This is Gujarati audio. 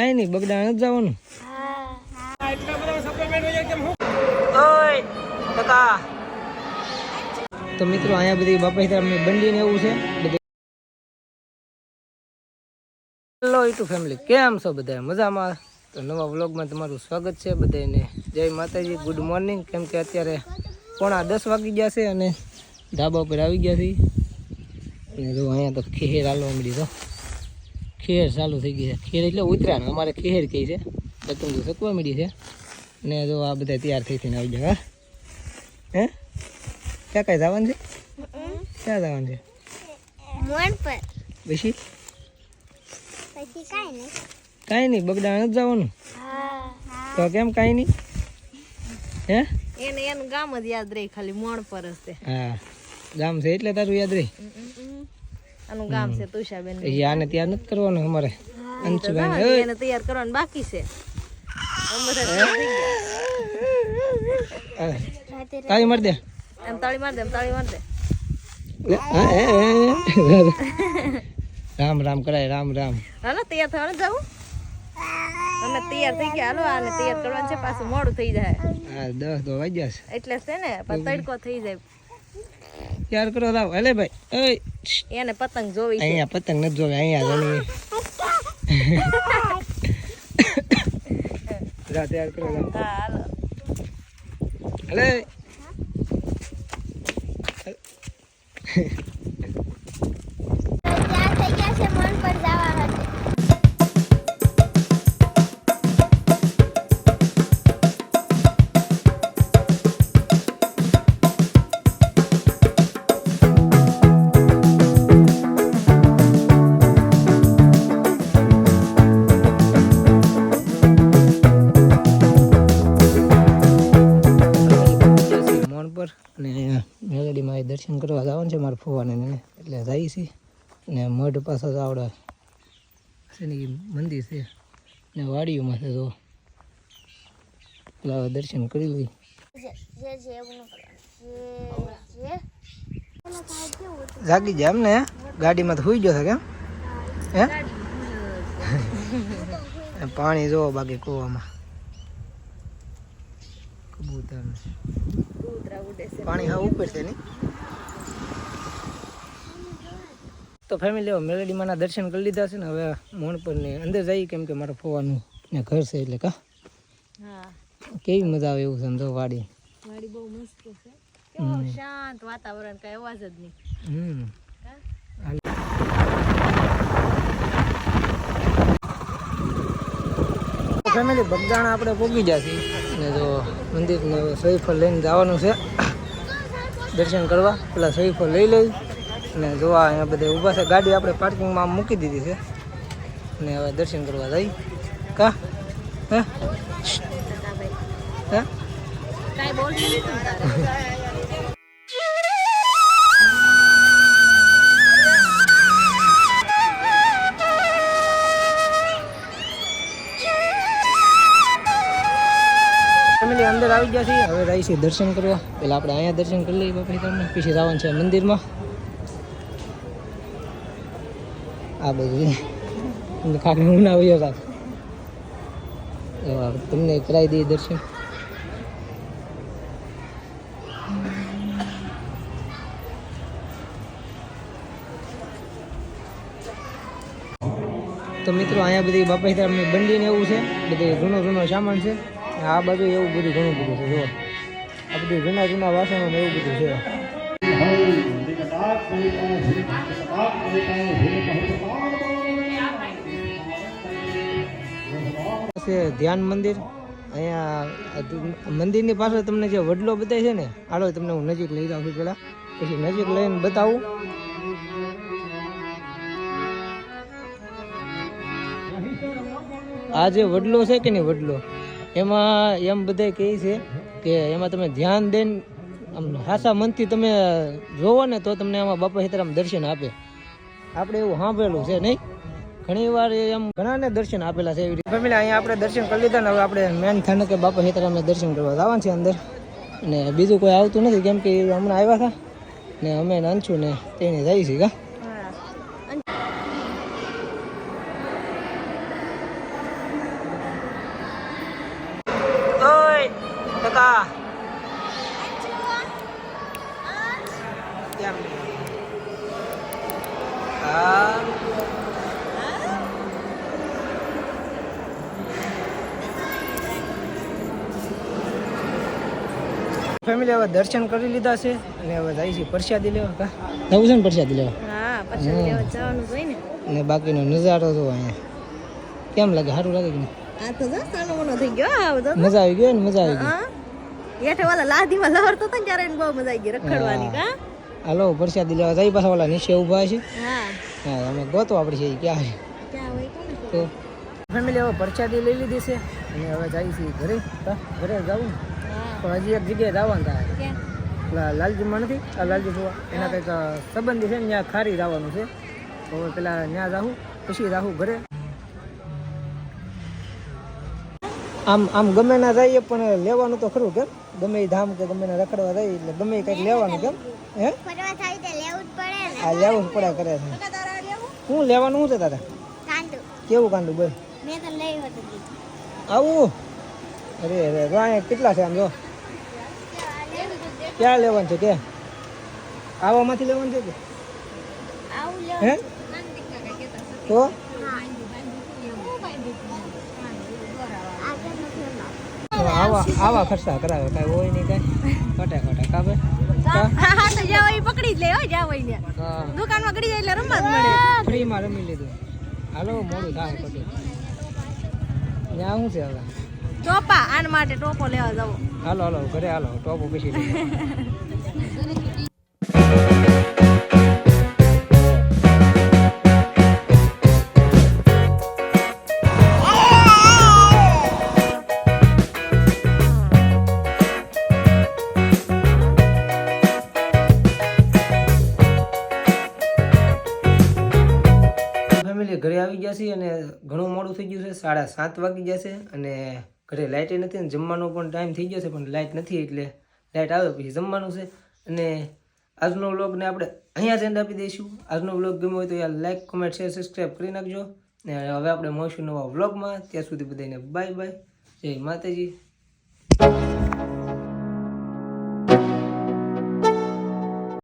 કાંઈ નહીં બગડા નથી જવાનું. તો મિત્રો અહીંયા બધી બાપા સીતારામની બંડી ને એવું છે બધી હેલો યુટ્યુબ ફેમિલી કેમ છો બધા મજામાં? તો નવા વ્લોગમાં તમારું સ્વાગત છે બધાને જય માતાજી ગુડ મોર્નિંગ કેમ કે અત્યારે પોણા દસ વાગી ગયા છે અને ધાબા ઉપર આવી ગયા છે અને જો અહીંયા તો ખેર હાલવા મળી તો ખેર ચાલુ થઈ ગઈ છે. ખેર એટલે ઉતરાણ. અમારે ખેર કહી છે? પતંગ શકવા મળી છે. ને જો આ બધા તૈયાર થઈ થઈને આવી જાય હે? ક્યાં કાંઈ જવાનું છે? ક્યાં જવાનું છે? પછી? કાંઈ નહીં. બગડાણ બગડા નથી જવાનું. તો કેમ કાંઈ નહીં? હે? એને એનું ગામ જ યાદ રહી ખાલી મોણ પર હશે હા. ગામ છે એટલે તારું યાદ રહી? આનું ગામ છે તુષાબેન એ આને ત્યાં નથી કરવાનું અમારે. અંશુભાઈ એને તૈયાર કરવાનું બાકી છે. તાળી મારી દે. એમ તાળી માર દે એમ તાળી માર દે. રામ રામ કરાય રામ રામ. હાલો તૈયાર થવાનું જવું અમે તૈયાર થઈ ગયા. હાલો આને તૈયાર કરવાનું છે. પાછું મોડું થઈ જાય. હા દસ તો વાગ્યા છે. એટલે છે ને પણ તડકો થઈ જાય. ત્યાર કરો રાવ અલે ભાઈ. એને પતંગ જોવી છે. અહીંયા પતંગ નથી જોવે અહીંયા જણી જા તૈયાર કરો રાવ હાલો. દર્શન કરવા જવાનું છે મારા ફોવાને ને એટલે જાય છે. ને મઢ પાસે તો આવડે શનિ મંદિર છે. ને વાડીઓમાં છે તો પેલા દર્શન કરી લઈ જે જે જે જે જે? જાગી જાય એમને? ગાડીમાં તો સુઈ ગયો છે કેમ? હે? પાણી જોવો બાકી કૂવામાં. કબૂતર પાણી હા ઉપર છે નહીં તો ફેમિલી હવે મેલેડીમાંના દર્શન કરી લીધા છે ને હવે મોણ પર ને અંદર જઈએ કેમ કે મારા ફોવાનું ને ઘર છે એટલે કા. હા. કેવી મજા આવે એવું સમજો વાડી. વાડી બહુ મસ્ત છે. કેવું શાંત વાતાવરણ કઈ અવાજ જ નહીં. હમ. ફેમિલી બગદાણા આપણે પોગી જશે ને જો મંદિરને હવે સહીફળ લઈને જવાનું છે. દર્શન કરવા. પેલા સહીફળ લઈ લઈ. અને જોવા અહીંયા બધે ઊભા છે. ગાડી આપણે પાર્કિંગમાં મૂકી દીધી છે. ને હવે દર્શન કરવા જઈ. કા? હે? હે? ને ફેમિલી અંદર આવી ગયા છીએ. હવે રહી દર્શન કરવા. પેલા આપણે અહીંયા દર્શન કરી લઈએ બાપા તમને. પછી જવાનું છે મંદિરમાં. આ બધું ખાલી હું ના આવ્યો સાહેબ એવા તમને કરાવી દઈએ દર્શન. તો મિત્રો, અહીંયા બધી બાપા સીતારામની બંડી ને એવું છે. બધું જૂનો જૂનો સામાન છે. આ બાજુ એવું બધું ઘણું બધું છે, જુઓ. આ બધું જૂના જૂના વાસણો ને એવું બધું છે. ધ્યાન મંદિર. અહીંયા મંદિરની પાસે તમને જે વડલો બતાય છે ને, હાલો તમને હું નજીક લઈ જાઉં છું પેલા પછી નજીક લઈને બતાવું. આ જે વડલો છે કે નહીં વડલો? એમાં એમ બધા કહે છે કે એમાં તમે ધ્યાન દઈને આમ હાસા મનથી તમે જોવો ને તો તમને આમાં બાપા હિતરામ દર્શન આપે. આપણે એવું સાંભળેલું છે નહીં? ઘણી વાર એમ ઘણાને દર્શન આપેલા છે એવી રીતે. ફેમિલી, અહીંયા આપણે દર્શન કરી લીધા ને હવે આપણે મેન સ્થાનકે બાપા સીતારામને દર્શન કરવા જવાનું છે અંદર. અને બીજું કોઈ આવતું નથી, કેમ કે હમણાં આવ્યા હતા. ને અમે નાનછું ને તેને જઈ છીએ કા? કાકા. ફેમિલી હવે દર્શન કરી લીધા છે અને હવે જાય છે પ્રસાદી લેવા કા જવું છે ને પ્રસાદી લેવા? હા પ્રસાદી લેવા જવાનું હોય ને. અને બાકીનો નજારો તો અહીંયા. કેમ લાગે? સારું લાગે કે નહીં? આ તો જો સાનો મોનો થઈ ગયો. મજા આવી ગઈ ને મજા આવી ગઈ. હા. હેઠે વાલા લાદીમાં લહરતો તો ત્યારે એને બહુ મજા આવી ગઈ રખડવાની કા હાલો પ્રસાદી લેવા જાય. પાછા ઓલા નીચે ઊભા છે. હા. હા અમે ગોતો આપણે છે ક્યાં છે? ક્યાં હોય તો. ફેમિલી હવે પ્રસાદી લઈ લીધી છે. અને હવે જાય છે ઘરે. ઘરે જવું. પણ હજી એક જગ્યાએ જવાનું થાય. પેલા લાલજીમાં નથી? આ લાલજી ભુવા. એના કંઈક સંબંધી છે ને ત્યાં ખારી જવાનું છે. તો પેલા ત્યાં જાઉં પછી જાઉં ઘરે. આમ આમ ગમે ના જઈએ પણ લેવાનું તો ખરું કેમ ગમે એ ધામ કે ગમે ના રખડવા જાય એટલે ગમે કંઈક લેવાનું કેમ? હે? ફરવા લેવું પડે આ લેવું જ પડે કરે છે શું લેવાનું શું છે તારે? કેવું કાંડું બોલ? આવું? અરે અરે કેટલા છે આમ જો? ક્યાં લેવાનું છે કે? આવામાંથી લેવાનું છે કે? હે? તો? આવા આવા ખર્ચા કરાવે કાંઈ હોય નહીં કાંઈ. કટા કટા કાબે હા તો પકડી જ લે હો હોય ને દુકાનમાં ગડી જાય એટલે રમવા જ મળે. ફ્રીમાં રમી લીધું. હાલો મોડું થાય પછી. ત્યાં શું છે હવે? ટોપા આન માટે ટોપો લેવા જવો. હાલો હાલો, ઘરે હાલો, ટોપ બેસી ઘરે આવી ગયા છે અને ઘણું મોડું થઈ ગયું છે, સાડા સાત વાગી છે અને ઘરે લાઇટે નથી અને જમવાનો પણ ટાઈમ થઈ ગયો છે, પણ લાઇટ નથી એટલે લાઇટ આવે પછી જમવાનું છે. અને આજનો વ્લોગને આપણે અહીંયા જ એન્ડ આપી દઈશું. આજનો વ્લોગ ગમ્યો હોય તો યાર લાઇક કોમેન્ટ શેર સબસ્ક્રાઈબ કરી નાખજો. ને હવે આપણે મળીશું નવા વ્લોગમાં ત્યાં સુધી બધાને બાય બાય જય માતાજી.